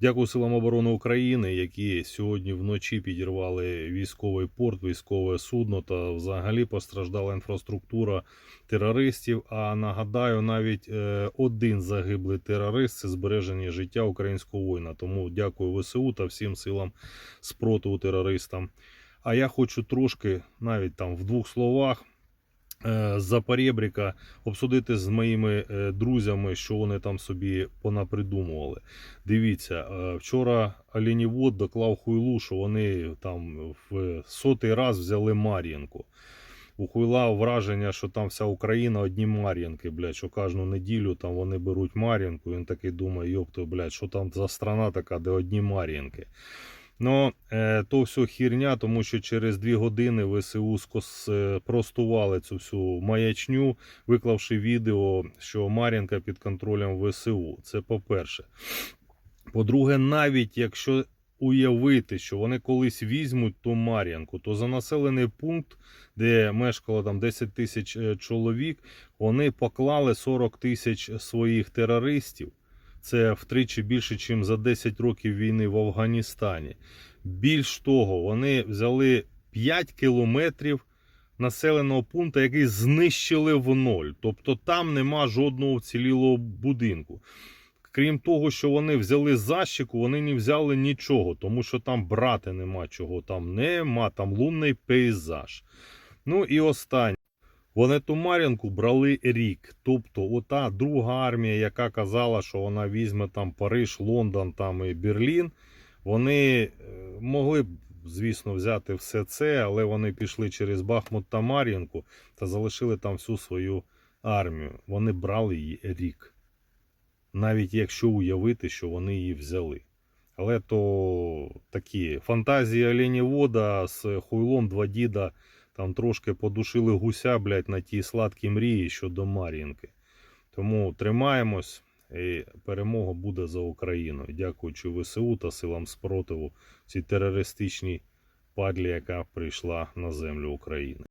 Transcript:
Дякую силам оборони України, які сьогодні вночі підірвали військовий порт, військове судно та взагалі постраждала інфраструктура терористів. А нагадаю, навіть е, один загиблий терорист це збереження життя українського воїна. Тому дякую ВСУ та всім силам спротиву терористам. А я хочу трошки, навіть там в двох словах, е, з-за перебріка обсудити з моїми е, друзями, що вони там собі понапридумували. Дивіться, е, вчора Оленівод доклав хуйлу, що вони там в сотий раз взяли Мар'їнку. У Хуйла враження, що там вся Україна одні Мар'їнки, блядь, що кожну неділю там вони беруть Мар'їнку. Він такий думає, йопто, блядь, що там за страна така, де одні Мар'їнки. Ну, е, то все хірня, тому що через дві години ВСУ е, простували цю всю маячню, виклавши відео, що Мар'їнка під контролем ВСУ. Це по-перше. По-друге, навіть якщо уявити, що вони колись візьмуть ту Мар'їнку, то за населений пункт, де мешкало там 10 тисяч е, чоловік, вони поклали 40 тисяч своїх терористів. Це втричі більше, ніж за 10 років війни в Афганістані. Більш того, вони взяли 5 кілометрів населеного пункту, який знищили в ноль. Тобто там нема жодного вцілілого будинку. Крім того, що вони взяли защику, вони не взяли нічого, тому що там брати нема чого, там нема, там лунний пейзаж. Ну і останнє. Вони ту Мар'їнку брали рік. Тобто, ота друга армія, яка казала, що вона візьме там Париж, Лондон там і Берлін, вони е, могли б, звісно, взяти все це, але вони пішли через Бахмут та Мар'їнку та залишили там всю свою армію. Вони брали її рік. Навіть якщо уявити, що вони її взяли. Але то такі фантазії оленівода з хуйлом два діда там трошки подушили гуся, блядь, на ті сладкі мрії щодо Мар'їнки. Тому тримаємось, і перемога буде за Україну. Дякуючи ВСУ та силам спротиву цій терористичній падлі, яка прийшла на землю України.